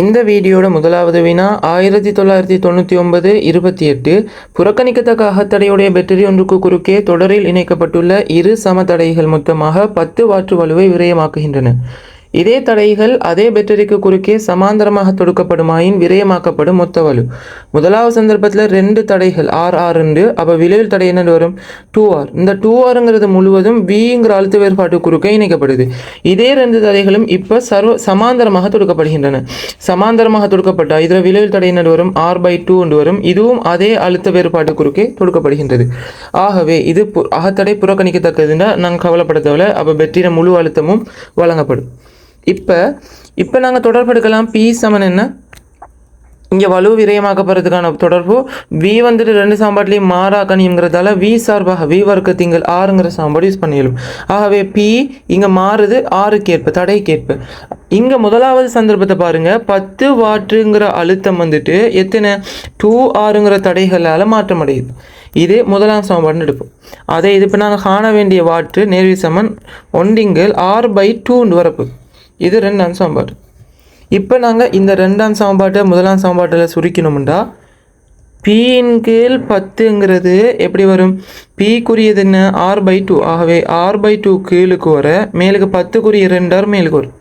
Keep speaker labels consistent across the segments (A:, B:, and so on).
A: இந்த வீடியோட முதலாவது வினா ஆயிரத்தி தொள்ளாயிரத்தி தொண்ணூற்றி ஒன்பது இருபத்தி எட்டு. புறக்கணிக்கத்தக்க அகத்தடையுடைய பெட்டரி ஒன்றுக்கு குறுக்கே தொடரில் இணைக்கப்பட்டுள்ள இரு சமதடைகள் மொத்தமாக பத்து வாற்று வலுவை விரயமாக்குகின்றன. இதே தடைகள் அதே பேட்டரிக்கு குறுக்கே சமாந்தரமாக தொடுக்கப்படுமாயின் விரயமாக்கப்படும் மொத்த வலு முதலாவது சந்தர்ப்பத்தில் ரெண்டு தடைகள் ஆர் ஆர் உண்டு அப்போ விளைவில் தடை என்ன வரும்? டூ ஆர் இந்த டூ ஆருங்கிறது முழுவதும் விங்கிற அழுத்த வேறுபாட்டு குறுக்கே இணைக்கப்படுது. இதே ரெண்டு தடைகளும் இப்போ சர்வ சமாந்தரமாக தொடுக்கப்படுகின்றன. சமாந்தரமாக தொடுக்கப்பட்ட இதில் விளைவில் தடை என்ன வரும்? ஆர் பை டூ என்று வரும். இதுவும் அதே அழுத்த வேறுபாட்டு குறுக்கே தொடுக்கப்படுகின்றது. ஆகவே இது பு- அகத்தடை புறக்கணிக்கத்தக்கதுன்னா நாங்கள் கவலைப்பட தேவையில்ல. அப்போ பெற்றின முழு அழுத்தமும் வழங்கப்படும். இப்போ இப்போ நாங்கள் தொடர்பு எடுக்கலாம் பி சமன் என்ன? இங்கே வலு விரயமாக்கப்படுறதுக்கான தொடர்பு. வி வந்துட்டு ரெண்டு சாம்பாட்லேயும் மாறாக்கணிங்கிறதால வி சார்பாக வி வர்க்க திங்கள் ஆறுங்கிற சாம்பாடு யூஸ் பண்ணிடலாம் ஆகவே பி இங்கே மாறுது ஆறுக்கேற்ப தடைக்கேற்ப. இங்கே முதலாவது சந்தர்ப்பத்தை பாருங்கள் பத்து வாட்டுங்கிற அழுத்தம் வந்துட்டு எத்தனை? டூ ஆறுங்கிற தடைகளால் மாற்றமடையுது. இது முதலாம் சமன்பாடுன்னு எடுப்போம். அதை இது இப்போ நாங்கள் காண வேண்டிய வாட்டு நேர்வி சமன் ஒன்றிங்கள் ஆர் பை டூன்னு வரப்போகுது. இது ரெண்டாம் சமன்பாடு இப்போ நாங்கள் இந்த ரெண்டாம் சமன்பாட்டை முதலாம் சமன்பாட்டில் சுருக்கணும்டா பியின் கீழ் பத்துங்கிறது எப்படி வரும்? பிக்குரியது என்ன? ஆர் பை டூ ஆகவே ஆர் பை டூ கீழுக்கு வர மேலுக்கு பத்துக்குரிய ரெண்டார் மேலுக்கு வரும்.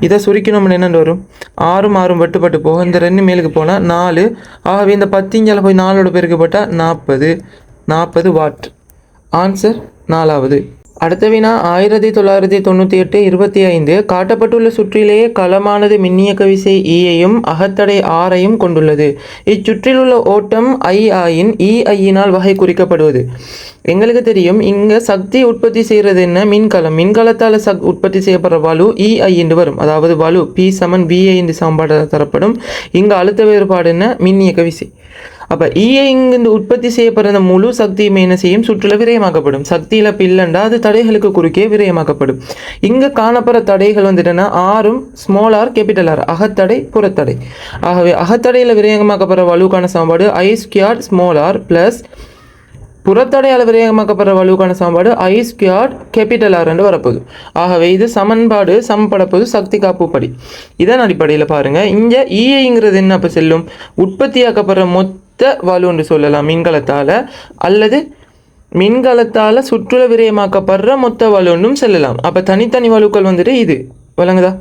A: இதை சுருக்கணும்னு என்னென்னு வரும்? ஆறும் ஆறும் வெட்டுப்பட்டு போகும். இந்த ரெண்டு மேலுக்கு போனால் நாலு. ஆகவே இந்த பத்திஞ்சால் போய் நாலோட பெருக்கு போட்டால் நாற்பது நாற்பது வாட்? ஆன்சர் நாலாவது. அடுத்த வினா ஆயிரத்தி தொள்ளாயிரத்தி தொண்ணூற்றி எட்டு இருபத்தி ஐந்து. காட்டப்பட்டுள்ள சுற்றிலேயே களமானது மின்னியக்க விசை ஈயையும் அகத்தடை ஆரையும் கொண்டுள்ளது. இச்சுற்றிலுள்ள ஓட்டம் ஐ ஆயின் இ ஐயினால் வகை குறிக்கப்படுவது. எங்களுக்கு தெரியும் இங்கே சக்தி உற்பத்தி செய்கிறது என்ன? மின்கலம் மின்கலத்தால் சக் உற்பத்தி செய்யப்படுற வலு இ ஐ என்று வரும். அதாவது வலு பி சமன் பிஐ என்று சமன்பாடு தரப்படும். இங்கே அழுத்த வேறுபாடு என்ன? மின்னியக்க விசை அப்போ ஈயை இங்கிருந்து உற்பத்தி செய்யப்படுற அந்த முழு சக்தியுமே என்ன செய்யும்? சுற்றுல விரயமாக்கப்படும். சக்தியில் பில்லண்டா அது தடைகளுக்கு குறுக்கே விரயமாக்கப்படும். இங்கே காணப்படுற தடைகள் வந்துட்டுன்னா ஆறும் ஸ்மால் ஆர் கேபிட்டல் ஆர் அகத்தடை புறத்தடை. ஆகவே அகத்தடையில் விரயமாக்கப்படுற வலுவான சமன்பாடு I squared small R plus புறத்தடையால் விரயமாக்கப்படுற வலுவான சமன்பாடு ஐ ஸ்கியார்ட் கேபிட்டல் ஆர் என்று வரப்போகுது. ஆகவே இது சமன்பாடு சமப்படப்போது சக்தி காப்பு படி. இதன் அடிப்படையில் பாருங்கள் இங்கே ஈஐங்கிறது என்ன? அப்போ செல்லும். உற்பத்தியாக்கப்படுற மொத்த வலு என்று சொல்லலாம் மின்கலத்தால் அல்லது மின்கலத்தால் சுற்றுல விரயமாக்கப்படுற மொத்த வலுன்னும் செல்லலாம். அப்போ தனித்தனி வலுக்கள் வந்துட்டு இது. விளங்குதா?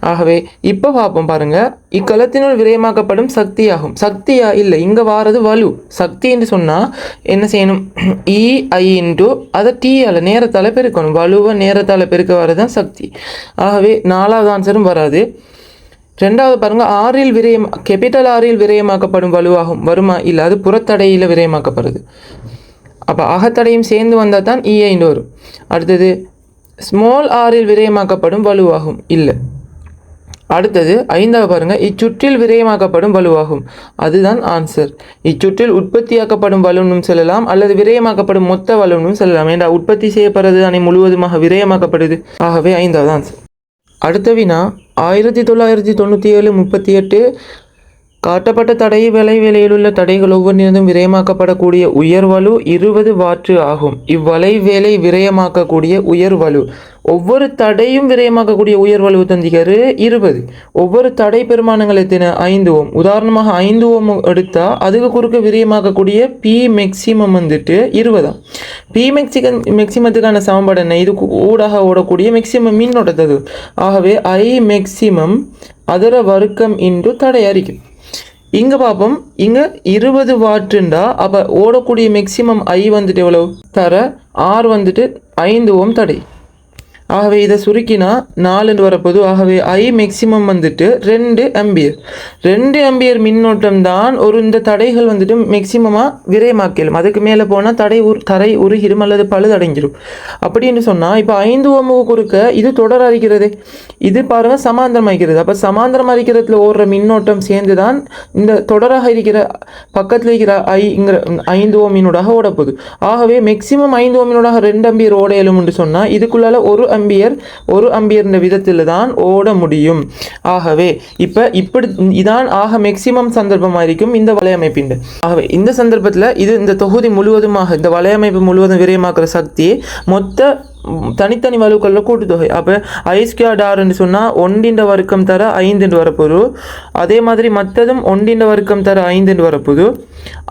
A: ஆகவே இப்போ பார்ப்போம் பாருங்க. இக்கலத்தினுள் விரயமாக்கப்படும் சக்தியாகும். சக்தியா? இல்லை. இங்கே வாரது வலு. சக்தி என்று சொன்னால் என்ன செய்யணும்? இ ஐ இன்டு அதை டீயால் நேரத்தால் பெருக்கணும். வலுவை நேரத்தால் பெருக்க வரதான் சக்தி. ஆகவே நாலாவது ஆன்சரும் வராது. ரெண்டாவது பாருங்கள் ஆறில் விரயம் கெபிட்டல் ஆறில் விரயமாக்கப்படும் வலுவாகும். வருமா? இல்லை அது புறத்தடையில் விரயமாக்கப்படுது. அப்போ அகத்தடையும் சேர்ந்து வந்தால் தான் e இஐன்னு வரும் அடுத்தது ஸ்மால் ஆறில் விரயமாக்கப்படும் வலுவாகும். இல்லை. அடுத்தது ஐந்தாவது பாருங்கள் இச்சுற்றில் விரயமாக்கப்படும் வலுவாகும். அதுதான் ஆன்சர் இச்சுற்றில் உற்பத்தியாக்கப்படும் வலுன்னும் சொல்லலாம் அல்லது விரயமாக்கப்படும் மொத்த வலுன்னும் சொல்லலாம். ஏண்டா உற்பத்தி செய்யப்படுறது தானே முழுவதுமாக விரயமாக்கப்படுது? ஆகவே ஐந்தாவது ஆன்சர் அடுத்த வினா ஆயிரத்தி தொள்ளாயிரத்தி தொண்ணூற்றி ஏழு முப்பத்தி எட்டு காட்டப்பட்ட தடை விலை வேலையிலுள்ள தடைகள் ஒவ்வொன்றினதும் விரயமாக்கப்படக்கூடிய உயர்வலு இருபது வாற்று ஆகும். இவ்வலை வேலை விரயமாக்கக்கூடிய உயர்வலு. ஒவ்வொரு தடையும் விரயமாக்கக்கூடிய உயர்வலு தந்திகரு இருபது. ஒவ்வொரு தடை பெருமானங்கள் எத்தனை ஐந்து ஓம். உதாரணமாக ஐந்து ஓம் எடுத்தால் அதுக்கு குறுக்க விரயமாக்கக்கூடிய பி மேக்சிமம் வந்துட்டு இருபதாம். பி மெக்சிகன் மேக்சிமத்துக்கான சமன்பாடு என்ன? இது ஊடாக ஓடக்கூடிய மேக்சிமம் மின்னோட்டத்தது. ஆகவே ஐ மேக்சிமம் அதர வர்க்கம் இன்று தடை அறிக்கும் இங்கே பார்ப்போம் இங்கே இருபது வாட்டுண்டா. அப்போ ஓடக்கூடிய மேக்சிமம் ஐ வந்துட்டு எவ்வளோ தர ஆர் வந்துட்டு ஐந்து ஓம் தடை. ஆகவே இதை சுருக்கினா நாலுன்னு வரப்போது ஆகவே ஐ மேக்சிமம் வந்துட்டு ரெண்டு அம்பியர் ரெண்டு அம்பியர் மின்னோட்டம் தான் ஒரு இந்த தடைகள் வந்துட்டு மேக்சிமமாக விரயமாக்கலும் அதுக்கு மேலே போனால் தடை உரு தரை உருகிடும் அல்லது பழுதடைஞ்சிடும் அப்படின்னு சொன்னால் இப்போ ஐந்து ஓமுக்கு குறுக்க இது தொடர் அரிக்கிறது இது பாருங்கள் சமாந்தரம் அரிக்கிறது அப்போ சமாந்தரம் அரிக்கிறதுல ஓடுற மின்னோட்டம் சேர்ந்து தான் இந்த தொடராக இருக்கிற பக்கத்தில் இருக்கிற ஐங்கிற ஐந்து ஓமினூடாக ஓடப்போகுது. ஆகவே மேக்சிமம் ஐந்து ஓமினூடாக ரெண்டு அம்பியர் ஓடையலும் என்று சொன்னால் இதுக்குள்ளால ஒரு அம்பியர் ஒரு அம்பியர் விதத்தில் தான் ஓட முடியும். ஆகவே இப்போ இப்படி இதான் ஆக மேக்சிமம் சந்தர்ப்பமாக இருக்கும் இந்த வலையமைப்பின் ஆகவே இந்த சந்தர்ப்பத்தில் இது இந்த தொகுதி முழுவதுமாக இந்த வலையமைப்பு முழுவதும் விரயமாக்குற சக்தி மொத்த தனித்தனி வலுக்களில் கூட்டுத்தொகை. அப்போ ஐஸ்கியா டார்ன்னு சொன்னால் ஒன்றின்ற வர்க்கம் தர ஐந்துண்டு வரப்போது அதே மாதிரி மற்றதும் ஒன்றின்ற வர்க்கம் தர ஐந்துண்டு வரப்போது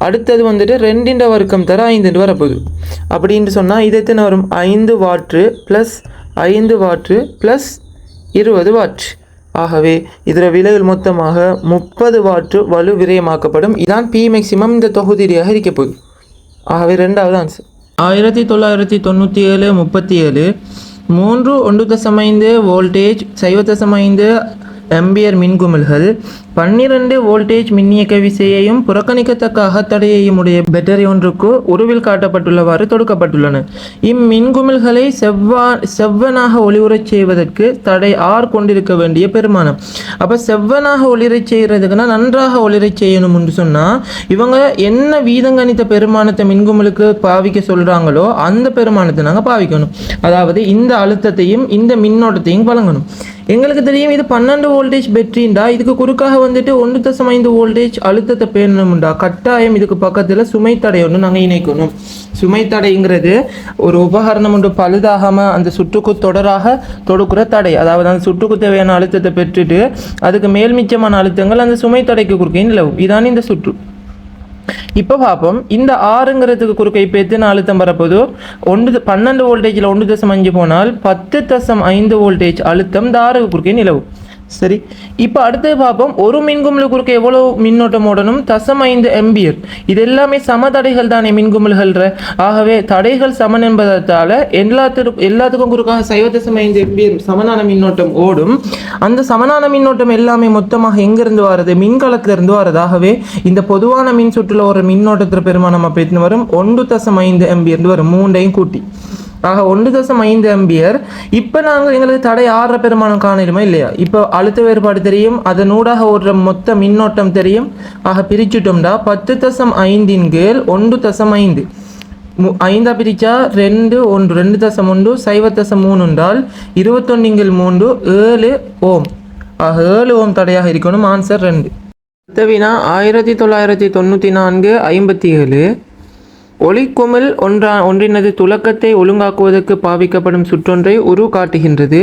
A: அடுத்தது வந்துட்டு ரெண்டின்ற வர்க்கம் தர ஐந்துண்டு வரப்போது அப்படின்னு சொன்னால் இது எத்தனை வரும் ஐந்து வாட்ரு ப்ளஸ் ஐந்து வாட்டு ப்ளஸ் இருபது வாட் ஆகவே இதில் விலையில் மொத்தமாக முப்பது வாட்டு வலு விரயமாக்கப்படும். இதான் பி மேக்சிமம் இந்த தொகுதியாக இருக்க போகுது. ஆகவே ரெண்டாவது ஆன்சர் ஆயிரத்தி தொள்ளாயிரத்தி தொண்ணூற்றி ஏழு முப்பத்தி ஏழு. மூன்று ஒன்று தசம் ஐந்து வோல்டேஜ் சைவ தசம் ஐந்து ஆம்பியர் மின்குமிழ்கள் பன்னிரண்டு வோல்டேஜ் மின்னியக்க விசையையும் புறக்கணிக்கத்தக்க அகத்தடையையும் உடைய பேட்டரி ஒன்றுக்கு உருவில் காட்டப்பட்டுள்ளவாறு தொடுக்கப்பட்டுள்ளன. இம்மின்குமிழ்களை செவ்வா செவ்வனாக ஒளிவுறச் செய்வதற்கு தடை ஆர் கொண்டிருக்க வேண்டிய பெருமானம். அப்போ செவ்வனாக ஒளிரச் செய்கிறதுக்குன்னா நன்றாக ஒளிரச் செய்யணும் என்று சொன்னால் இவங்க என்ன வீதங்கணித்த பெருமானத்தை மின்குமிழுக்கு பாவிக்க சொல்கிறாங்களோ அந்த பெருமானத்தை நாங்கள் பாவிக்கணும். அதாவது இந்த அழுத்தத்தையும் இந்த மின்னோட்டத்தையும் வழங்கணும். எங்களுக்கு தெரியும் இது பன்னெண்டு வோல்டேஜ் பேட்டரிண்டா இதுக்கு குறுக்காக வந்துட்டு ஒன்று தசம் ஐந்து வோல்டேஜ் அழுத்தத்தை பேணணும்டா கட்டாயம் இதுக்கு பக்கத்தில் சுமை தடை ஒன்று நாங்கள் இணைக்கணும். சுமை தடைங்கிறது ஒரு உபகரணம் ஒன்று பழுதாகாமல் அந்த சுற்றுக்கு தொடராக தொடுக்கிற தடை. அதாவது அந்த சுற்றுக்கு தேவையான அழுத்தத்தை பெற்றுட்டு அதுக்கு மேல் மிச்சமான அழுத்தங்கள் அந்த சுமை தடைக்கு குறுக்கே நிலவும். இதான் இந்த சுற்று. இப்போ பார்ப்போம் இந்த ஆறுங்கிறதுக்கு குறுக்கை இப்போ எத்தனை அழுத்தம் வரப்போதோ ஒன்று பன்னெண்டு வோல்டேஜில் ஒன்று தசம் அஞ்சு போனால் பத்து தசம் ஐந்து வோல்டேஜ் அழுத்தம் இந்த ஆறுக்கு குறுக்கே நிலவும். சரி. இப்போ அடுத்தது பார்ப்போம். ஒரு மின்குமிழ் குறுக்க எவ்வளோ மின்னோட்டம் ஓடணும்? தசம் ஐந்து எம்பியர் இது எல்லாமே சம தடைகள் தானே மின்குமிழ்கள்ற ஆகவே தடைகள் சமன் என்பதால் எல்லாத்திற்கும் எல்லாத்துக்கும் குறுக்காக சைவ தசம் ஐந்து எம்பியர் சமனான மின்னோட்டம் ஓடும். அந்த சமனான மின்னோட்டம் எல்லாமே மொத்தமாக எங்கிருந்து வருது? மின்கலத்திலிருந்து இருந்து ஆகவே இந்த பொதுவான மின் சுற்றுல ஒரு மின்னோட்டத்தில் பெருமானம் அப்போ வரும் ஒன்று தசம் ஐந்து எம்பியர்ந்து வரும். மூண்டையும் கூட்டி. ஆக ஒன்று தசம் ஐந்து அம்பியர். இப்போ நாங்கள் எங்களுக்கு தடை ஆடுற பெருமானம் காணலுமா இல்லையா? இப்போ அழுத்த வேறுபாடு தெரியும் அதனூடாக ஓடுற மொத்த மின்னோட்டம் தெரியும். ஆக பிரிச்சுட்டோம்டா. பத்து தசம் ஐந்தின் கீழ் ஒன்று தசம் ஐந்து. மு- ஐந்தா பிரிச்சா ரெண்டு ஒன்று. ரெண்டு தசம் ஒன்று சைவ தசம் மூணு என்றால் இருபத்தொன்னிங்கில் மூன்று ஏழு ஓம். ஆக ஏழு ஓம் தடையாக இருக்கணும். ஆன்சர் ரெண்டு. அடுத்த வினா ஆயிரத்தி தொள்ளாயிரத்தி தொண்ணூற்றி நான்கு ஐம்பத்தி ஏழு. ஒளிக்குமிழ் ஒன்றா ஒன்றினது துலக்கத்தை ஒழுங்காக்குவதற்கு பாவிக்கப்படும் சுற்றொன்றை உரு காட்டுகின்றது.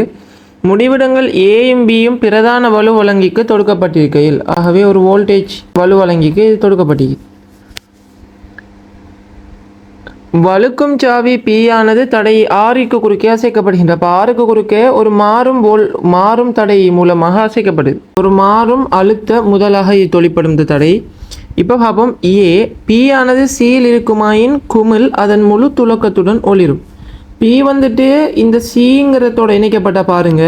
A: முடிவிடங்கள் ஏயும் பியும் பிரதான வலு வழங்கிக்கு தொடுக்கப்பட்டிருக்கையில். ஆகவே ஒரு வோல்டேஜ் வலு வழங்கிக்கு இது தொடுக்கப்பட்டிருக்கு வழுக்கும் சாவி P ஆனது தடை ஆறுக்கு குறுக்கே அசைக்கப்படுகின்ற. அப்போ ஆறுக்கு குறுக்கே ஒரு மாறும் போல் மாறும் தடை மூலமாக அசைக்கப்படுது. ஒரு மாறும் அழுத்த முதலாக இது தொழிற்படும் இந்த தடை. இப்போ பார்ப்போம் ஏ பி ஆனது சியில் இருக்குமாயின் குமிழ் அதன் முழு துலக்கத்துடன் ஒளிரும். பி வந்துட்டு இந்த சிங்கிறதோட இணைக்கப்பட்ட பாருங்க.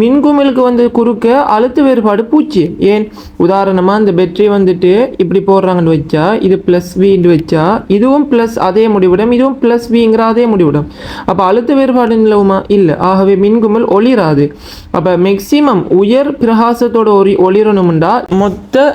A: மின்குமிழுக்கு வந்து குறுக்க அழுத்து வேறுபாடு பூச்சி. ஏன்? உதாரணமாக இந்த பெட்ரி வந்துட்டு இப்படி போடுறாங்கன்னு வச்சா இது ப்ளஸ் வின்னு வச்சா இதுவும் ப்ளஸ் அதே முடிவிடம் இதுவும் ப்ளஸ் விங்கிற அதே முடிவிடம். அப்போ அழுத்து வேறுபாடு நிலவுமா? இல்லை. ஆகவே மின்குமிழ் ஒளிராது. அப்போ மேக்சிமம் உயர் பிரகாசத்தோட ஒளி ஒளிரணும்டா மொத்த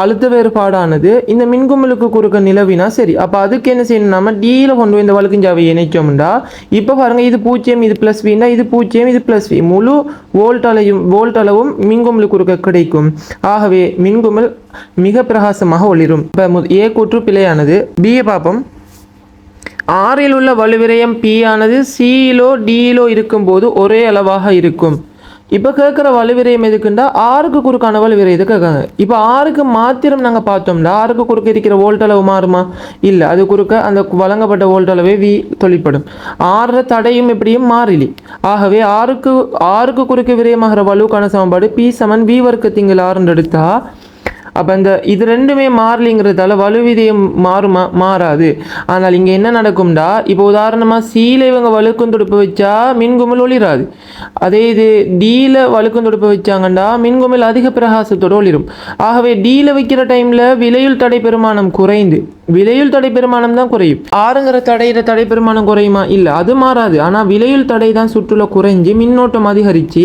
A: அழுத்த வேறுபாடானது இந்த மின்கும்பலுக்கு குறுக்க நிலவினா சரி. அப்போ அதுக்கு என்ன செய்யணும்? நம்ம டீல கொண்டு போய் இந்த வழுக்குஞ்சாவை இணைச்சோம்டா. இப்போ பாருங்க இது பூஜ்ஜியம் இது ப்ளஸ் வின்னா இது பூஜ்ஜியம் இது ப்ளஸ் வி முழு வோல்ட் அலையும் வோல்ட் அளவும் மின்குமிழ் குறுக்க கிடைக்கும். ஆகவே மின்கும்பல் மிக பிரகாசமாக ஒளிரும். இப்போ ஏ கூற்று பிழையானது. பிஏ பார்ப்போம். ஆறில் உள்ள வலுவிரயம் பி ஆனது சியிலோ டியிலோ இருக்கும்போது ஒரே அளவாக இருக்கும். இப்போ கேட்குற வலுவிரயம் எதுக்குண்டா ஆறுக்கு குறுக்கான வலுவிரயம் இது கேட்காங்க இப்போ ஆறுக்கு மாத்திரம் நாங்கள் பார்த்தோம்னா ஆறுக்கு குறுக்க இருக்கிற வோல்ட் அளவு மாறுமா? இல்லை அது குறுக்க அந்த வழங்கப்பட்ட வோல்ட் அளவே வி தொழிற்படும். ஆறு தடையும் எப்படியும் மாறிலி. ஆகவே ஆறுக்கு ஆறுக்கு குறுக்க விரயமாகிற வலுவுக்கான சமன்பாடு பி சமன் வி வர்க்கத்திங்கள் ஆறுன்னு எடுத்தால் அப்போ இந்த இது ரெண்டுமே மாறலிங்கிறதால வலுவிதியம் மாறுமா மாறாது. ஆனால் இங்கே என்ன நடக்கும்டா? இப்போ உதாரணமாக சீல இவங்க வழுக்கும் துடுப்பு வச்சா மின்குமிழ் ஒளிராது. அதே இது டீல வழுக்கும் துடுப்பு வச்சாங்கண்டா மின்குமிழ் அதிக பிரகாசத்தோடு ஒளிரும். ஆகவே டீல வைக்கிற டைமில் விலையுள் தடை பெருமானம் குறைந்து. விலையுள் தடை பெருமானம் தான் குறையும். ஆறுங்கிற தடையிற தடை பெருமானம் குறையுமா? இல்லை அது மாறாது. ஆனால் விலையுள் தடை தான் சுற்றுலா குறைஞ்சு மின்னோட்டம் அதிகரித்து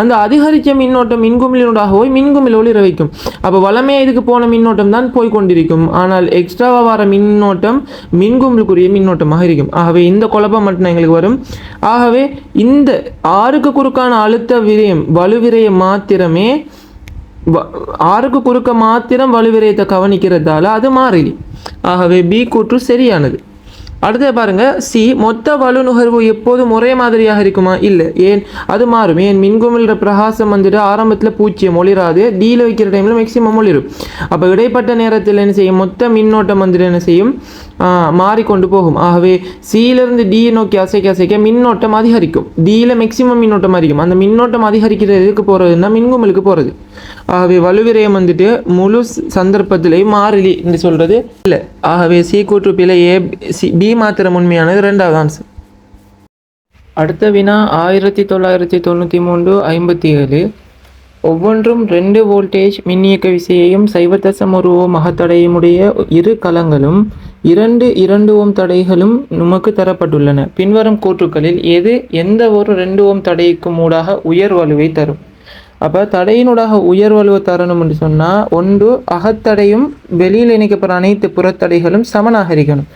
A: அந்த அதிகரித்த மின்னோட்டம் மின்குமிழினூடாக போய் மின்குமிழ் ஒளிர வைக்கும். அப்போ வளமையாக இதுக்கு போன மின்னோட்டம் தான் போய் கொண்டிருக்கும் ஆனால் எக்ஸ்ட்ராவாக வர மின்னோட்டம் மின்கும்பலுக்குரிய மின்னோட்டமாக இருக்கும். ஆகவே இந்த குழப்பம் மட்டும் எங்களுக்கு வரும். ஆகவே இந்த ஆறுக்கு குறுக்கான அழுத்த விரயம் வலுவிரயம் மாத்திரமே வ- ஆறுக்கு குறுக்க மாத்திரம் வலுவிரயத்தை கவனிக்கிறதால அது மாறிலி. ஆகவே பி கூற்று சரியானது. அடுத்து பாருங்க சி மொத்த வலு நுகர்வு எப்போதும் ஒரே மாதிரியாக இருக்குமா? இல்லை. ஏன்? அது மாறும். ஏன்? மின்குமிழ்ற பிரகாசம் வந்துட்டு ஆரம்பத்தில் பூச்சியம் ஒளிராது டீல வைக்கிற டைமில் மேக்சிமம் ஒளிரும். அப்போ இடைப்பட்ட நேரத்தில் என்ன செய்யும்? மொத்த மின்னோட்டம் வந்துட்டு என்ன செய்யும்? மாறிக்கொண்டு போகும் ஆகவே சியிலிருந்து டி நோக்கி அசைக்க அசைக்க மின்னோட்டம் அதிகரிக்கும் டியில் மேக்ஸிமம் மின்னோட்டம் அதிகம் அந்த மின்னோட்டம் அதிகரிக்கிறது எதுக்கு போகிறதுன்னா மின்குமிழுக்கு போகிறது ஆகவே வலுவிரயம் வந்துட்டு முழு ச- சந்தர்ப்பத்திலேயும் மாறிலி என்று சொல்கிறது இல்லை ஆகவே சி கூற்று பிழை ஏ சி பி மாத்திரம் உண்மையானது ரெண்டாவது ஆன்சர் அடுத்த வினா ஆயிரத்தி தொள்ளாயிரத்தி தொண்ணூற்றி மூன்று ஐம்பத்தி ஏழு ஒவ்வொன்றும் ரெண்டு வோல்டேஜ் மின்னியக்க விசையையும் சைவ தசம் ஒரு ஓம் இரு கலங்களும் இரண்டு இரண்டு ஓம் தடைகளும் நமக்கு தரப்பட்டுள்ளன. பின்வரும் கூற்றுக்களில் எது எந்த ஒரு ரெண்டு ஓம் தடைக்கும் ஊடாக உயர் வலுவை தரும்? அப்போ தடையினூடாக உயர் வலுவை தரணும் என்று சொன்னால் ஒன்று அகத்தடையும் வெளியில் இணைக்கப்படுற அனைத்து புறத்தடைகளும் சமனாக இருக்கணும்.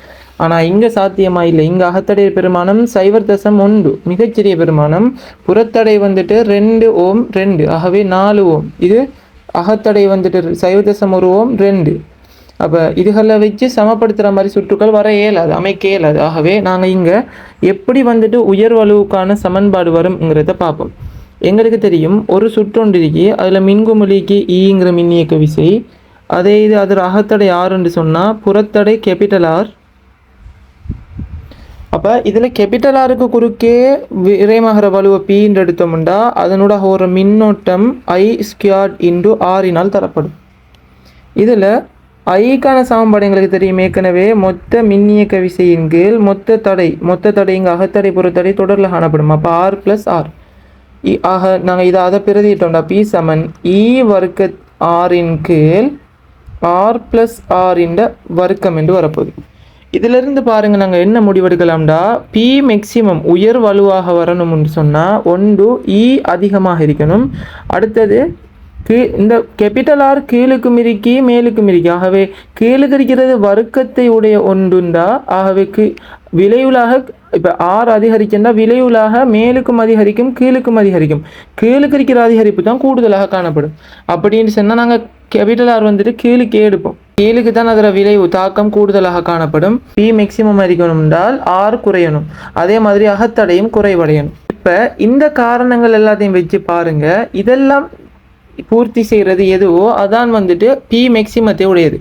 A: ஆனால் இங்கே சாத்தியமாக இல்லை. இங்கே அகத்தடை பெருமானம் சைவர் தசம் ஒன்று மிகச்சிறிய பெருமானம் புறத்தடை வந்துட்டு ரெண்டு ஓம் ரெண்டு ஆகவே நாலு ஓம். இது அகத்தடை வந்துட்டு சைவ தசம் ஒரு ஓம் ரெண்டு. அப்போ இதுகளை வச்சு சமப்படுத்துகிற மாதிரி சுற்றுக்கள் வர இயலாது அமைக்க இயலாது. ஆகவே நாங்கள் இங்கே எப்படி வந்துட்டு உயர் வலுவுக்கான சமன்பாடு வரும்ங்கிறத பார்ப்போம். எங்களுக்கு தெரியும் ஒரு சுற்றொன்று இருக்கு அதில் மின்குமிழிக்கு e ஈங்கிற இயக்க விசை அதே இது அதில் அகத்தடை ஆறுன்னு சொன்னால் புறத்தடை கேபிட்டல் ஆர் அப்போ இதில் கேபிட்டல் ஆருக்கு குறுக்கே விரயமாகிற வலுவை பீன்று எடுத்தோம்னா அதனோட ஒரு மின்னோட்டம் ஐ ஸ்கியார்ட் இன்டு ஆறினால் தரப்படும். இதில் ஐக்கான சமன்பாடு எங்களுக்கு தெரியும். ஏற்கனவே மொத்த மின்னியக்க விசையின் கீழ் மொத்த தடை மொத்த தடை இங்கே அகத்தடை புறத்தடை தொடரில் காணப்படும். அப்போ ஆர் ப்ளஸ் ஆர் இ ஆக நாங்கள் இதை அதை பிரதிட்டோம்டா பி சமன். இ வர்க்க ஆரின் கீழ் ஆர் ப்ளஸ் ஆரின் வர்க்கம் என்று வரப்போகுது. இதிலிருந்து பாருங்கள் நாங்கள் என்ன முடிவெடுக்கலாம்டா? பி மேக்சிமம் உயர் வலுவாக வரணும்னு சொன்னால் ஒன்று இ அதிகமாக இருக்கணும். அடுத்தது கீ இந்த கேபிட்டல் ஆர் கீழுக்கு மிரிக்கி மேலுக்கு மிரிக்கி. ஆகவே கீழுக்கு இருக்கிறது வர்க்கத்தை உடைய ஒன்றுண்டா? ஆகவே கீ விளைவுலாக இப்போ ஆறு அதிகரிக்கின்றா விளைவுலாக மேலுக்கும் அதிகரிக்கும் கீழுக்கும் அதிகரிக்கும். கீழுக்கு இருக்கிற அதிகரிப்பு தான் கூடுதலாக காணப்படும். அப்படின்னு சொன்னால் நாங்கள் கேபிட்டல் ஆர் வந்துட்டு கீழுக்கே எடுப்போம். கீழுக்கு தான் அதில் விளைவு தாக்கம் கூடுதலாக காணப்படும். பி மேக்சிமம் அதிகணும் என்றால் ஆர் குறையணும். அதே மாதிரி அகத்தடையும் குறைவடையணும். இப்போ இந்த காரணங்கள் எல்லாத்தையும் வச்சு பாருங்கள் இதெல்லாம் பூர்த்தி செய்கிறது எதுவோ அதான் வந்துட்டு பி மேக்சிமத்தை உடையது.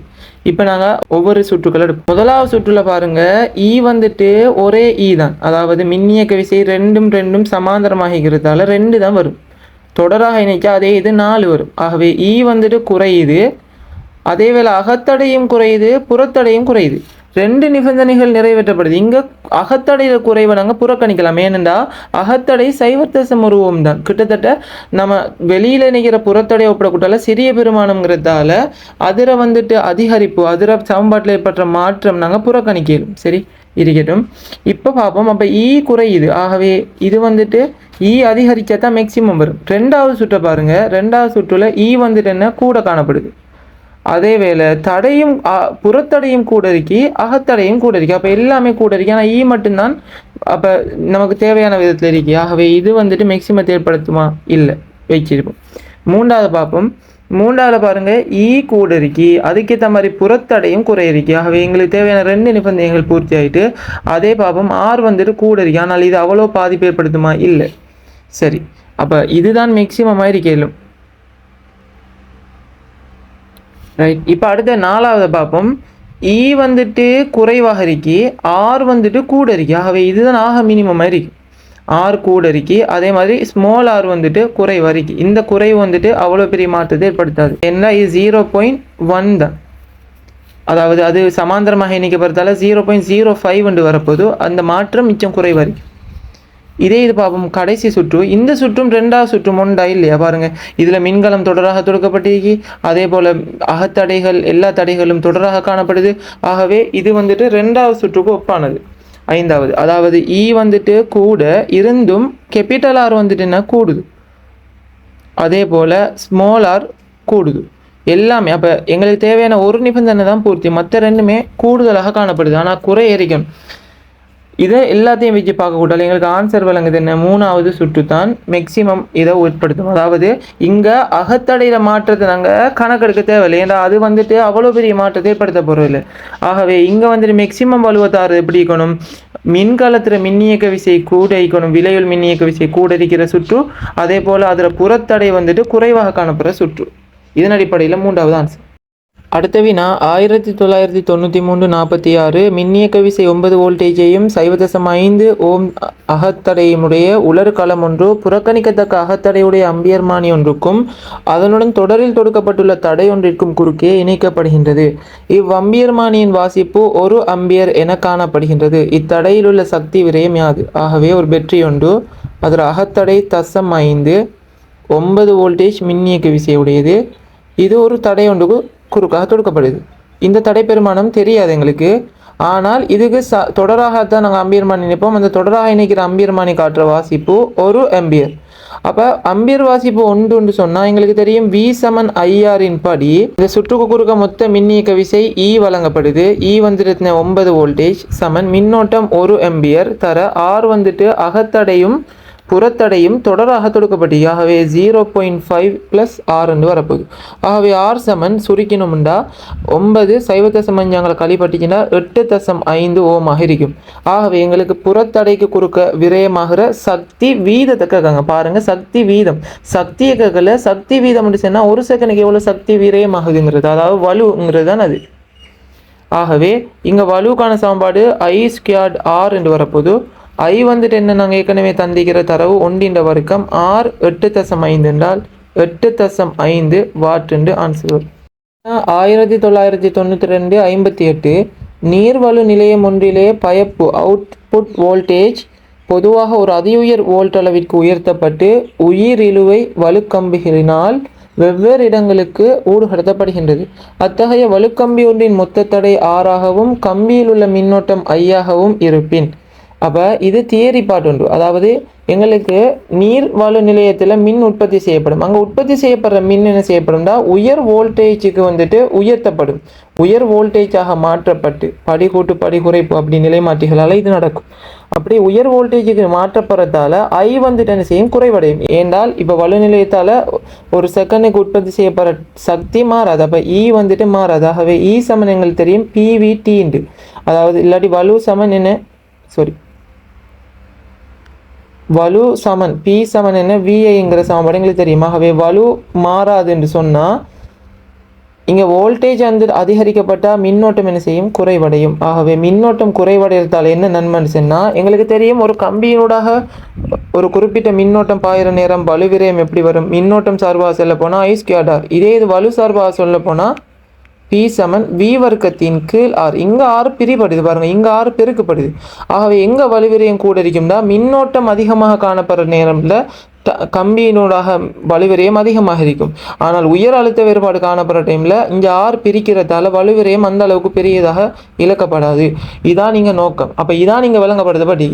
A: இப்போ நாங்கள் ஒவ்வொரு சுற்றுக்கள் எடுப்போம். முதலாவது சுற்றுல பாருங்கள் இ e வந்துட்டு ஒரே இ தான். அதாவது மின்னியக்க விசை ரெண்டும் ரெண்டும் சமாந்தரமாகிறதால ரெண்டு தான் வரும். தொடராக இணைச்சா அதே இது நாலு வரும். ஆகவே இ வந்துட்டு குறையுது. அதே வேளை அகத்தடையும் குறையுது புறத்தடையும் குறையுது. ரெண்டு நிபந்தனைகள் நிறைவேற்றப்படுது. இங்கே அகத்தடையில் குறைவை நாங்கள் புறக்கணிக்கலாம். ஏனென்றா அகத்தடை சைவத்தசம் உருவம் தான். கிட்டத்தட்ட நம்ம வெளியில் நிற்கிற புறத்தடை ஒப்பிடக்கூட்டால சிறிய பெருமானங்கிறதால அதிர வந்துட்டு அதிகரிப்பு அதிர சமன்பாட்டில் ஏற்பட்ட மாற்றம் நாங்கள் புறக்கணிக்கிறோம். சரி இருக்கட்டும். இப்போ பார்ப்போம். அப்போ ஈ e குறையுது. ஆகவே இது வந்துட்டு e ஈ அதிகரிச்சா தான் மேக்சிமம் வரும். ரெண்டாவது சுற்றை பாருங்கள் ரெண்டாவது சுற்றில் ஈ e வந்துட்டு என்ன? கூட காணப்படுது. அதே வேளை தடையும் புறத்தடையும் கூட இருக்கி அகத்தடையும் கூட இருக்கு. அப்போ எல்லாமே கூட இருக்கு. ஆனால் ஈ e மட்டும்தான் அப்போ நமக்கு தேவையான விதத்தில் இருக்கு. ஆகவே இது வந்துட்டு மேக்சிமத்தை ஏற்படுத்துமா? இல்லை. வச்சிருப்போம். மூன்றாவது பார்ப்போம் மூன்றாவது பாருங்க. ஈ கூட இருக்கி. அதுக்கேற்ற மாதிரி புறத்தடையும் குறை ஆகவே எங்களுக்கு தேவையான ரெண்டு நிபந்தனைகள் பூர்த்தி ஆயிட்டு அதே பார்ப்போம் ஆர் வந்துட்டு கூட இருக்கு. ஆனால் இது அவ்வளோ பாதிப்பு ஏற்படுத்துமா? இல்லை. சரி. அப்போ இதுதான் மேக்சிமமாக இருக்கலும் ரைட் இப்போ அடுத்த நாலாவது பார்ப்போம். இ வந்துட்டு குறைவாக இருக்கி ஆர் வந்துட்டு கூட இருக்கி. ஆகவே இதுதான் ஆக மினிமமாக இருக்கு. ஆர் கூட இருக்கி அதே மாதிரி ஸ்மால் ஆர் வந்துட்டு குறைவாக இருக்கி. இந்த குறைவு வந்துட்டு அவ்வளோ பெரிய மாற்றத்தை ஏற்படுத்தாது. என்ன இது ஜீரோ பாயிண்ட் ஒன் தான். அதாவது அது சமாந்தரமாக இணைக்கப்படுறதால ஜீரோ பாயிண்ட் ஜீரோ ஃபைவ் வந்து வரப்போது அந்த மாற்றம் மிச்சம் குறைவாக இருக்கு. இதே இது பார்ப்போம் கடைசி சுற்று இந்த சுற்றும் ரெண்டாவது சுற்றும் ஒன்றா இல்லையா? பாருங்கள் இதில் மின்கலம் தொடராக தொடுக்கப்பட்டிருக்கு. அதே போல் அகத்தடைகள் எல்லா தடைகளும் தொடராக காணப்படுது. ஆகவே இது வந்துட்டு ரெண்டாவது சுற்றுக்கு ஒப்பானது. ஐந்தாவது அதாவது இ வந்துட்டு கூட இருந்தும் கேபிட்டல் ஆர் வந்துட்டு என்ன? கூடுது. அதே போல் ஸ்மால் ஆர் கூடுது. எல்லாமே அப்போ எங்களுக்கு தேவையான ஒரு நிபந்தனை தான் பூர்த்தி. மற்ற ரெண்டுமே கூடுதலாக காணப்படுது. ஆனால் குறை எரிக்கணும் இதை எல்லாத்தையும் வச்சு பார்க்கக்கூடாது எங்களுக்கு ஆன்சர் வழங்குது என்ன? மூணாவது சுற்று தான் மேக்சிமம் இதை உட்படுத்தும். அதாவது இங்கே அகத்தடையில் மாற்றத்தை நாங்கள் கணக்கெடுக்க தேவையில்லை. ஏன்னா அது வந்துட்டு அவ்வளோ பெரிய மாற்றத்தை ஏற்படுத்த போகிறதில்லை ஆகவே இங்கே வந்துட்டு மேக்சிமம் வலுவத்தாறு எப்படி இருக்கணும்? மின்காலத்தில் மின்னியக்க விசை கூட இருக்கணும். விலையுள் மின்னியக்க விசை கூட இருக்கிற சுற்று. அதே போல் அதில் புறத்தடை வந்துட்டு குறைவாக காணப்படுற சுற்று. இதன் அடிப்படையில் மூன்றாவது ஆன்சர் அடுத்த வினா ஆயிரத்தி தொள்ளாயிரத்தி தொண்ணூற்றி மூன்று நாற்பத்தி ஆறு மின்னியக்க விசை ஒன்பது வோல்டேஜையும் சைவ தசம் ஐந்து ஓம் அகத்தடையுடைய உலர் களம் ஒன்று புறக்கணிக்கத்தக்க அகத்தடையுடைய அம்பியர்மானி ஒன்றுக்கும் அதனுடன் தொடரில் தொடுக்கப்பட்டுள்ள தடை ஒன்றிற்கும் குறுக்கே இணைக்கப்படுகின்றது. இவ்வம்பியர்மானியின் வாசிப்பு ஒரு அம்பியர் என காணப்படுகின்றது. இத்தடையில் உள்ள சக்தி விரயம் யாது? ஆகவே ஒரு பெற்றி ஒன்று. அதில் அகத்தடை தசம் ஐந்து ஒன்பது வோல்டேஜ் மின்னியக்க விசையுடையது இது ஒரு தடை ஒன்றுக்கு குறுக்காக தொடுக்கப்படுது. இந்த தடை பெருமானம் தெரியாது எங்களுக்கு. ஆனால் இதுக்கு ச தொடராகத்தான் நாங்கள் அம்பியர்மானி நினைப்போம். அந்த தொடராக இணைக்கிற அம்பியர்மானி காட்டுற வாசிப்பு ஒரு அம்பியர் அப்போ அம்பியர் வாசிப்பு ஒன்றுன்னு சொன்னால் எங்களுக்கு தெரியும் வி சமன் ஐஆரின் படி இந்த சுற்றுக்கு குறுக்க மொத்த மின்னியக்க விசை இ வழங்கப்படுது. E இ வந்துட்டு ஒன்பது வோல்டேஜ் சமன் மின்னோட்டம் ஒரு எம்பியர் தர ஆர் வந்துட்டு அகத்தடையும் புறத்தடையும் தொடராக தொடுக்கப்பட்டு ஆகவே zero point five plus R என்று வரப்போகுது. ஆகவே ஆர் சமன் சுருக்கினோம்டா ஒன்பது சைவ தசம் அஞ்சாங்களை களிப்பட்டுச்சுன்னா எட்டு தசம் ஐந்து ஓமாக இருக்கும். ஆகவே எங்களுக்கு புறத்தடைக்கு குறுக்க விரயமாகிற சக்தி வீதத்தை கேட்காங்க. பாருங்கள் சக்தி வீதம். சக்தியை கேட்கல சக்தி வீதம் சொன்னால் ஒரு செகண்டுக்கு எவ்வளோ சக்தி விரயமாகுதுங்கிறது? அதாவது வலுங்கிறது தான் அது. ஆகவே இங்கே வலுவுக்கான சமன்பாடு ஐ ஸ்கியார்ட் ஆர் என்று வரப்போகுது. ஐ வந்துட்டு என்ன நாங்கள் ஏற்கனவே தந்திக்கிற தரவு ஒன்றின் வர்க்கம் ஆர் எட்டு தசம் ஐந்து என்றால் எட்டு தசம் ஐந்து வாட் என்று ஆன்சர் ஆயிரத்தி தொள்ளாயிரத்தி தொண்ணூற்றி ரெண்டு ஐம்பத்தி எட்டு நீர்வலு நிலையம் ஒன்றிலே பயப்பு அவுட்புட் வோல்டேஜ் பொதுவாக ஒரு அதி உயர் வோல்ட் அளவிற்கு உயர்த்தப்பட்டு உயிரிழுவை வலுக்கம்பிகளினால் வெவ்வேறு இடங்களுக்கு ஊடுகடத்தப்படுகின்றது. அத்தகைய வலுக்கம்பி ஒன்றின் மொத்த தடை ஆறாகவும் கம்பியில் உள்ள மின்னோட்டம் ஐயாகவும் இருப்பின். அப்போ இது தியரி பாட்டு உண்டு. அதாவது எங்களுக்கு நீர் வலு நிலையத்தில் மின் உற்பத்தி செய்யப்படும். அங்கே உற்பத்தி செய்யப்படுற மின் என்ன செய்யப்படும்னா உயர் வோல்டேஜுக்கு வந்துட்டு உயர்த்தப்படும். உயர் வோல்டேஜாக மாற்றப்பட்டு படிக்கூட்டு படி குறைப்பு அப்படி நிலைமாற்றிகளால் இது நடக்கும். அப்படி உயர் வோல்டேஜுக்கு மாற்றப்படுறதால ஐ வந்துட்டு என்ன செய்யும் குறைவடையும். ஏண்டால் இப்போ வலு நிலையத்தால் ஒரு செகண்டுக்கு உற்பத்தி செய்யப்படுற சக்தி மாறாது. அப்போ இ e வந்துட்டு மாறாது. ஆகவே இ சமன் எங்களுக்கு தெரியும். பிவி டீண்டு அதாவது இல்லாட்டி வலு சமன் என்ன? சாரி வலு சமன் பி சமன் என்ன? விஐங்கிற சமன்பாடு எங்களுக்கு தெரியும்? ஆகவே வலு மாறாது என்று சொன்னால் இங்கே வோல்டேஜ் வந்து அதிகரிக்கப்பட்டால் மின்னோட்டம் என்ன செய்யும்? குறைவடையும். ஆகவே மின்னோட்டம் குறைவடைறதால் என்ன நன்மைன்னு சொன்னால் எங்களுக்கு தெரியும் ஒரு கம்பியினூடாக ஒரு குறிப்பிட்ட மின்னோட்டம் பாயிற நேரம் வலுவிரயம் எப்படி வரும்? மின்னோட்டம் சார்பாக சொல்ல போனால் ஐஸ்கியாடார் இதே இது வலு சார்பாக சொல்ல போனால் பி சமன் வி வர்க்கத்தின் கீழ் ஆறு இங்கே ஆறு பிரிபடுது பாருங்கள் இங்கே ஆறு பெருக்கப்படுது. ஆகவே எங்கே வலுவிரயம் கூட இருக்கும்னா மின்னோட்டம் அதிகமாக காணப்படுற நேரம்ல கம்பியினூடாக வலுவிரயம் அதிகமாக இருக்கும் ஆனால் உயர் அழுத்த வேறுபாடு காணப்படுற டைமில் இங்கே ஆறு பிரிக்கிறதால வலுவிரயம் அந்த அளவுக்கு பெரியதாக இழக்கப்படாது. இதான் நீங்கள் நோக்கம். அப்போ இதான் நீங்கள் விளங்கப்படுது படி.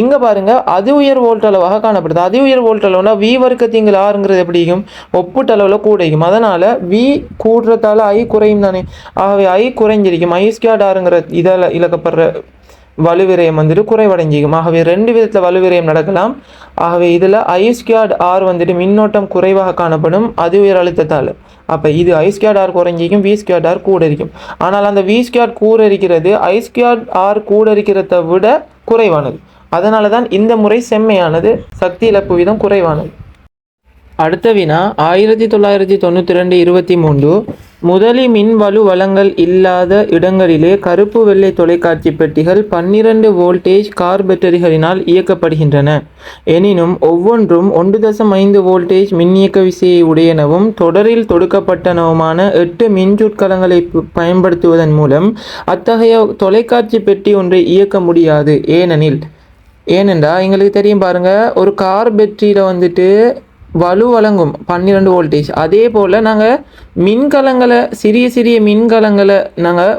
A: இங்கே பாருங்க அது உயர் வோல்ட் அளவாக காணப்படுது. அதி உயர் வோல்ட் அளவுனா வி வர்க்கத்திங்கள் ஆறுங்கிறது எப்படியும் ஒப்புட்ட அளவில் கூடையும். அதனால் வி கூடுறதால ஐ குறையும் தானே ஆகவே ஐ குறைஞ்சிருக்கும். ஐ ஸ்கேட் ஆறுங்கிற இதில் இழக்கப்படுற வலுவிரயம் வந்துட்டு குறைவடைஞ்சிக்கும். ஆகவே ரெண்டு விதத்தில் வலுவிரயம் நடக்கலாம். ஆகவே இதில் ஐஸ்கியாட் ஆர் வந்துட்டு மின்னோட்டம் குறைவாக காணப்படும். அது உயர் அழுத்தத்தால். அப்போ இது ஐஸ்கியாட் ஆர் குறைஞ்சிக்கும் விஸ்கியாட் ஆர் கூட இருக்கும் ஆனால் அந்த விஸ்கியாட் கூட இருக்கிறது ஐஸ்கியாட் ஆர் கூட இருக்கிறத விட குறைவானது. அதனால தான் இந்த முறை செம்மையானது சக்தி இழப்பு வீதம் குறைவானது. அடுத்த வினா ஆயிரத்தி தொள்ளாயிரத்தி தொண்ணூற்றி ரெண்டு இருபத்தி மூன்று. முதலி மின் வலு வளங்கள் இல்லாத இடங்களிலே கருப்பு வெள்ளை தொலைக்காட்சி பெட்டிகள் பன்னிரண்டு வோல்டேஜ் கார் பேட்டரிகளினால் இயக்கப்படுகின்றன. எனினும் ஒவ்வொன்றும் ஒன்று தசம் ஐந்து வோல்டேஜ் மின்னியக்க விசையை உடையனவும் தொடரில் தொடுக்கப்பட்டனவுமான எட்டு மின்சுட்கலங்களை பயன்படுத்துவதன் மூலம் அத்தகைய தொலைக்காட்சி பெட்டி ஒன்றை இயக்க முடியாது. ஏனெனில் ஏனென்றா எங்களுக்கு தெரியும் பாருங்க ஒரு கார் பெட்டரியில் வந்துட்டு வலு வழங்கும் பன்னிரெண்டு வோல்டேஜ் அதே போல் நாங்கள் மின்கலங்களை சிறிய சிறிய மின்கலங்களை நாங்கள்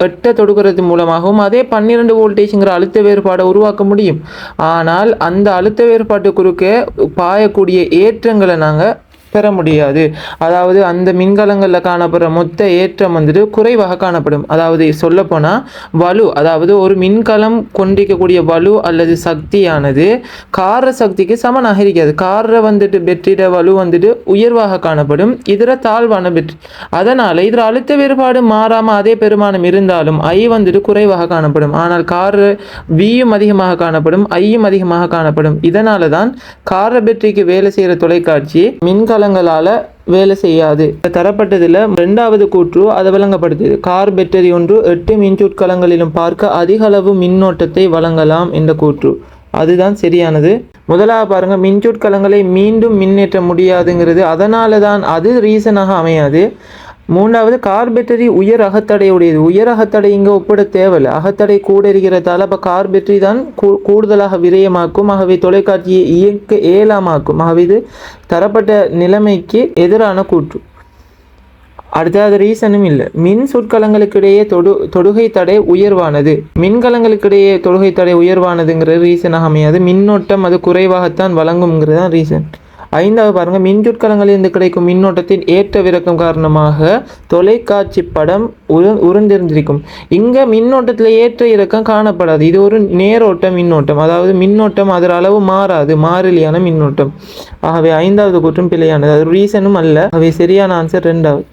A: எட்ட தொடுக்கிறது மூலமாகவும் அதே பன்னிரெண்டு வோல்டேஜ்ங்கிற அழுத்த வேறுபாடை உருவாக்க முடியும். ஆனால் அந்த அழுத்த வேறுபாட்டு குறுக்கே பாயக்கூடிய ஏற்றங்களை நாங்கள் பெற முடியாது. அதாவது அந்த மின்கலங்களில் காணப்படுற மொத்த ஏற்றம் வந்துட்டு குறைவாக காணப்படும். அதாவது சொல்லப்போனால் வலு அதாவது ஒரு மின்கலம் கொண்டிருக்கக்கூடிய வலு அல்லது சக்தியானது கார சக்திக்கு சமனாக இருக்காது கார வந்துட்டு பெற்றிட வலு வந்துட்டு உயர்வாக காணப்படும். இதர தாழ்வான பெற்றி அதனால் இதில் அழுத்த வேறுபாடு மாறாமல் அதே பெருமானம் இருந்தாலும் ஐ வந்துட்டு குறைவாக காணப்படும். ஆனால் கார வியும் அதிகமாக காணப்படும். ஐயும் அதிகமாக காணப்படும். இதனால தான் கார பெற்றிக்கு வேலை செய்கிற தொலைக்காட்சி மின்கலங்களால் வேலை செய்யாது. தரப்பட்டதில் ரெண்டாவது கூற்று அதை வழங்கப்படுது கார் பேட்டரி ஒன்று எட்டு மின்சுட்கலங்களிலும் பார்க்க அதிக அளவு மின்னோட்டத்தை வழங்கலாம் என்ற கூற்று. அதுதான் சரியானது. முதலாக பாருங்கள் மின்சுட்கலங்களை மீண்டும் மின்னேற்ற முடியாதுங்கிறது. அதனால தான் அது ரீசனாக அமையாது. மூன்றாவது கார்பெட்டரி உயர் அகத்தடையுடையது. உயர் அகத்தடை இங்கே ஒப்பிட தேவையில்லை. அகத்தடை கூட இருக்கிறதால அப்போ கார்பெட்டரி தான் கூ- கூடுதலாக விரயமாக்கும். ஆகவே தொலைக்காட்சியை இயக்க ஏலமாக்கும் ஆகவே இது தரப்பட்ட நிலைமைக்கு எதிரான கூற்று. அடுத்தது ரீசனும் இல்லை. மின் சொற்கலங்களுக்கிடையே தொடு தொடுகை தடை உயர்வானது. மின்கலங்களுக்கிடையே தொடுகை தடை உயர்வானதுங்கிற ரீசனாக அமையாது. மின்னோட்டம் அது குறைவாகத்தான் வழங்குங்கிறது தான் ரீசன். ஐந்தாவது பாருங்க மின்சுட்கலங்களிலிருந்து கிடைக்கும் மின்னோட்டத்தின் ஏற்ற விறக்கம் காரணமாக தொலைக்காட்சி படம் உரு உருந்திருந்திருக்கும் இங்கே மின்னோட்டத்தில் ஏற்ற இறக்கம் காணப்படாது. இது ஒரு நேரோட்ட மின்னோட்டம். அதாவது மின்னோட்டம் அதர் அளவு மாறாது. மாறிலியான மின்னோட்டம். ஆகவே ஐந்தாவது குற்றம் பிழையானது. அது ரீசனும் அல்ல. ஆகவே சரியான ஆன்சர் ரெண்டாவது